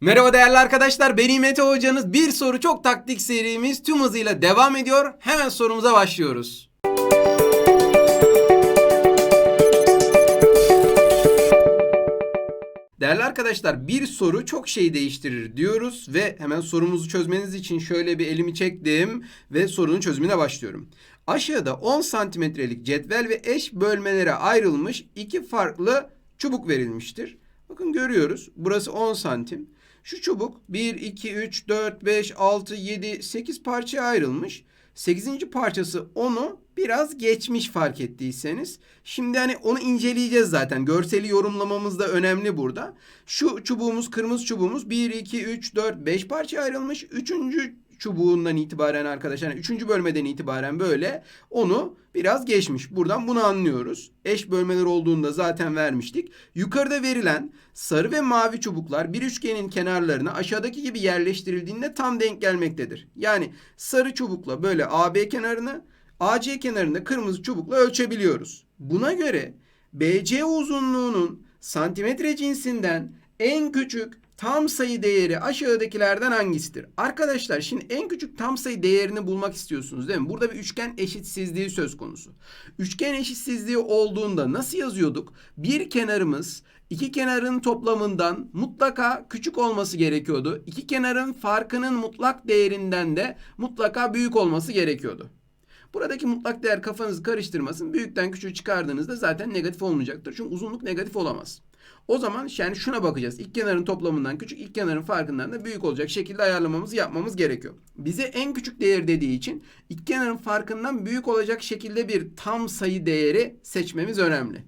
Merhaba değerli arkadaşlar ben Mete hocanız. Bir soru çok taktik serimiz tüm hızıyla devam ediyor. Hemen sorumuza başlıyoruz. Değerli arkadaşlar bir soru çok şey değiştirir diyoruz ve hemen sorumuzu çözmeniz için şöyle bir elimi çektim ve sorunun çözümüne başlıyorum. Aşağıda 10 santimetrelik cetvel ve eş bölmelere ayrılmış iki farklı çubuk verilmiştir. Bakın görüyoruz burası 10 santim. Şu çubuk 1, 2, 3, 4, 5, 6, 7, 8 parçaya ayrılmış. 8. parçası onu biraz geçmiş fark ettiyseniz. Şimdi hani onu inceleyeceğiz zaten. Görseli yorumlamamız da önemli burada. Şu çubuğumuz, kırmızı çubuğumuz 1, 2, 3, 4, 5 parçaya ayrılmış. Üçüncü çubuğundan itibaren arkadaşlar, yani üçüncü bölmeden itibaren böyle onu biraz geçmiş. Buradan bunu anlıyoruz. Eş bölmeler olduğunda zaten vermiştik. Yukarıda verilen sarı ve mavi çubuklar bir üçgenin kenarlarına aşağıdaki gibi yerleştirildiğinde tam denk gelmektedir. Yani sarı çubukla böyle AB kenarını AC kenarında kırmızı çubukla ölçebiliyoruz. Buna göre BC uzunluğunun santimetre cinsinden en küçük tam sayı değeri aşağıdakilerden hangisidir? Arkadaşlar şimdi en küçük tam sayı değerini bulmak istiyorsunuz değil mi? Burada bir üçgen eşitsizliği söz konusu. Üçgen eşitsizliği olduğunda nasıl yazıyorduk? Bir kenarımız iki kenarın toplamından mutlaka küçük olması gerekiyordu. İki kenarın farkının mutlak değerinden de mutlaka büyük olması gerekiyordu. Buradaki mutlak değer kafanızı karıştırmasın. Büyükten küçüğü çıkardığınızda zaten negatif olmayacaktır. Çünkü uzunluk negatif olamaz. O zaman yani şuna bakacağız. İlk kenarın toplamından küçük, ilk kenarın farkından da büyük olacak şekilde ayarlamamızı yapmamız gerekiyor. Bize en küçük değer dediği için ilk kenarın farkından büyük olacak şekilde bir tam sayı değeri seçmemiz önemli.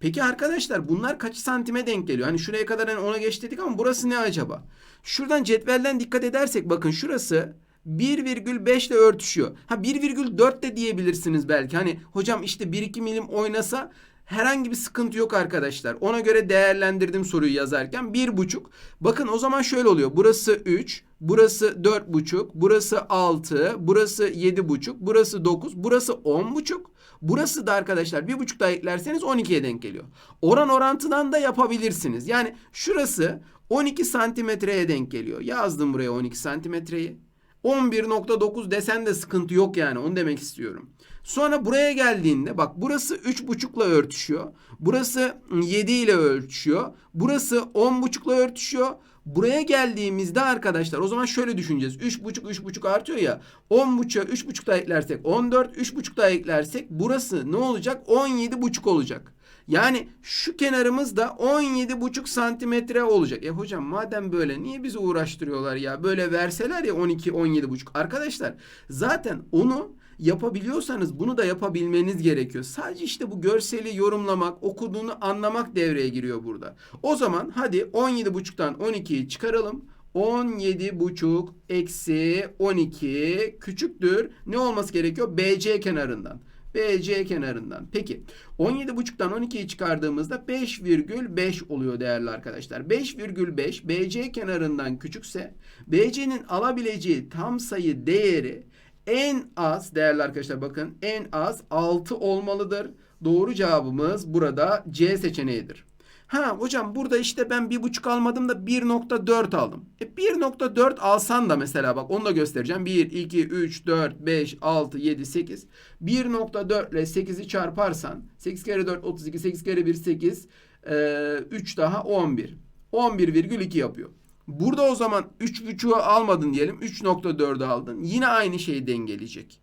Peki arkadaşlar bunlar kaç santime denk geliyor? Hani şuraya kadar hani ona geç dedik ama burası ne acaba? Şuradan cetvelden dikkat edersek bakın şurası 1,5 ile örtüşüyor. Ha 1,4 de diyebilirsiniz belki. Hani hocam işte 1-2 milim oynasa herhangi bir sıkıntı yok arkadaşlar. Ona göre değerlendirdim soruyu yazarken 1,5. Bakın o zaman şöyle oluyor. Burası 3, burası 4,5, burası 6, burası 7,5, burası 9, burası 10,5. Burası da arkadaşlar bir buçuk daha eklerseniz 12'ye denk geliyor. Oran orantıdan da yapabilirsiniz. Yani şurası 12 santimetreye denk geliyor. Yazdım buraya 12 santimetreyi. 11.9 desen de sıkıntı yok yani onu demek istiyorum. Sonra buraya geldiğinde bak burası 3.5 ile örtüşüyor. Burası 7 ile örtüşüyor. Burası 10.5 ile örtüşüyor. Buraya geldiğimizde arkadaşlar o zaman şöyle düşüneceğiz. 3.5 3.5 artıyor ya. 10.5'a 3.5 daha eklersek 14, 3.5 daha eklersek burası ne olacak? 17.5 olacak. Yani şu kenarımız da 17,5 santimetre olacak. E hocam madem böyle niye bizi uğraştırıyorlar ya? Böyle verseler ya 12 17,5. Arkadaşlar zaten onu yapabiliyorsanız bunu da yapabilmeniz gerekiyor. Sadece işte bu görseli yorumlamak, okuduğunu anlamak devreye giriyor burada. O zaman hadi 17,5'tan 12'yi çıkaralım. 17,5 eksi 12 küçüktür. Ne olması gerekiyor? BC kenarından. BC kenarından. Peki 17,5'tan 12'yi çıkardığımızda 5,5 oluyor değerli arkadaşlar. 5,5 BC kenarından küçükse BC'nin alabileceği tam sayı değeri en az değerli arkadaşlar bakın en az 6 olmalıdır. Doğru cevabımız burada C seçeneğidir. Ha hocam burada işte ben bir buçuk almadım da 1.4 aldım. E 1.4 alsan da mesela bak onu da göstereceğim. 1, 2, 3, 4, 5, 6, 7, 8. 1.4 ile 8'i çarparsan 8 kere 4 32, 8 kere 1 8, e, 3 daha 11. 11,2 yapıyor. Burada o zaman 3.5'u almadın diyelim. 3.4'ü aldın. Yine aynı şeyi dengeleyecek.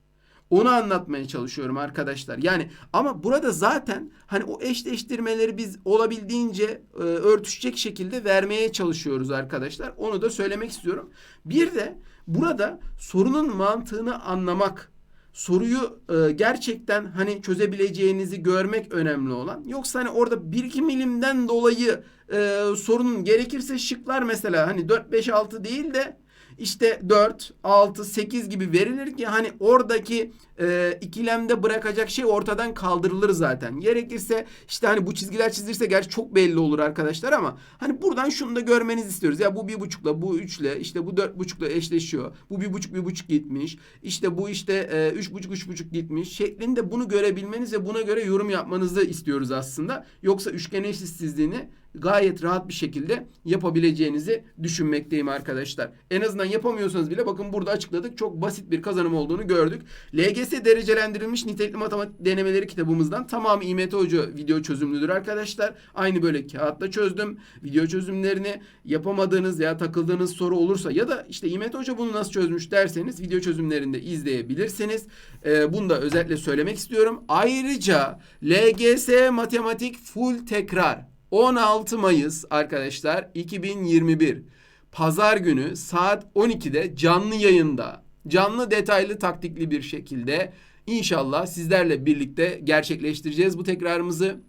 Onu anlatmaya çalışıyorum arkadaşlar. Yani ama burada zaten hani o eşleştirmeleri biz olabildiğince e, örtüşecek şekilde vermeye çalışıyoruz arkadaşlar. Onu da söylemek istiyorum. Bir de burada sorunun mantığını anlamak, soruyu e, gerçekten hani çözebileceğinizi görmek önemli olan. Yoksa hani orada 1-2 milimden dolayı e, sorunun gerekirse şıklar mesela hani 4 5 6 değil de işte 4, 6, 8 gibi verilir ki hani oradaki e, ikilemde bırakacak şey ortadan kaldırılır zaten. Gerekirse işte hani bu çizgiler çizilirse gerçi çok belli olur arkadaşlar ama hani buradan şunu da görmenizi istiyoruz. Ya bu bir buçukla bu üçle işte bu dört buçukla eşleşiyor. Bu bir buçuk bir buçuk gitmiş. İşte bu işte e, üç buçuk üç buçuk gitmiş şeklinde bunu görebilmeniz ve buna göre yorum yapmanızı istiyoruz aslında. Yoksa üçgen eşitsizliğini gayet rahat bir şekilde yapabileceğinizi düşünmekteyim arkadaşlar. En azından yapamıyorsanız bile bakın burada açıkladık. Çok basit bir kazanım olduğunu gördük. LGS derecelendirilmiş nitelikli matematik denemeleri kitabımızdan tamamı İMT Hoca video çözümlüdür arkadaşlar. Aynı böyle kağıtla çözdüm. Video çözümlerini yapamadığınız ya takıldığınız soru olursa ya da işte İMT Hoca bunu nasıl çözmüş derseniz video çözümlerinde izleyebilirsiniz. Ee, bunu da özellikle söylemek istiyorum. Ayrıca LGS matematik full tekrar 16 Mayıs arkadaşlar 2021 Pazar günü saat 12'de canlı yayında canlı detaylı taktikli bir şekilde inşallah sizlerle birlikte gerçekleştireceğiz bu tekrarımızı.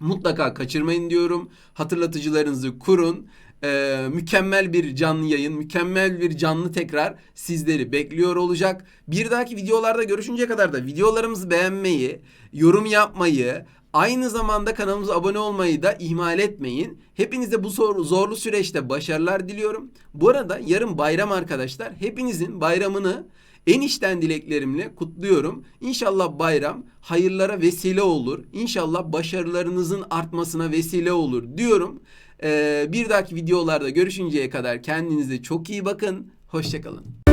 Mutlaka kaçırmayın diyorum. Hatırlatıcılarınızı kurun. Ee, mükemmel bir canlı yayın, mükemmel bir canlı tekrar sizleri bekliyor olacak. Bir dahaki videolarda görüşünceye kadar da videolarımızı beğenmeyi, yorum yapmayı, aynı zamanda kanalımıza abone olmayı da ihmal etmeyin. Hepinize bu zor- zorlu süreçte başarılar diliyorum. Bu arada yarın bayram arkadaşlar. Hepinizin bayramını en içten dileklerimle kutluyorum. İnşallah bayram hayırlara vesile olur. İnşallah başarılarınızın artmasına vesile olur diyorum. Ee, bir dahaki videolarda görüşünceye kadar kendinize çok iyi bakın. Hoşçakalın.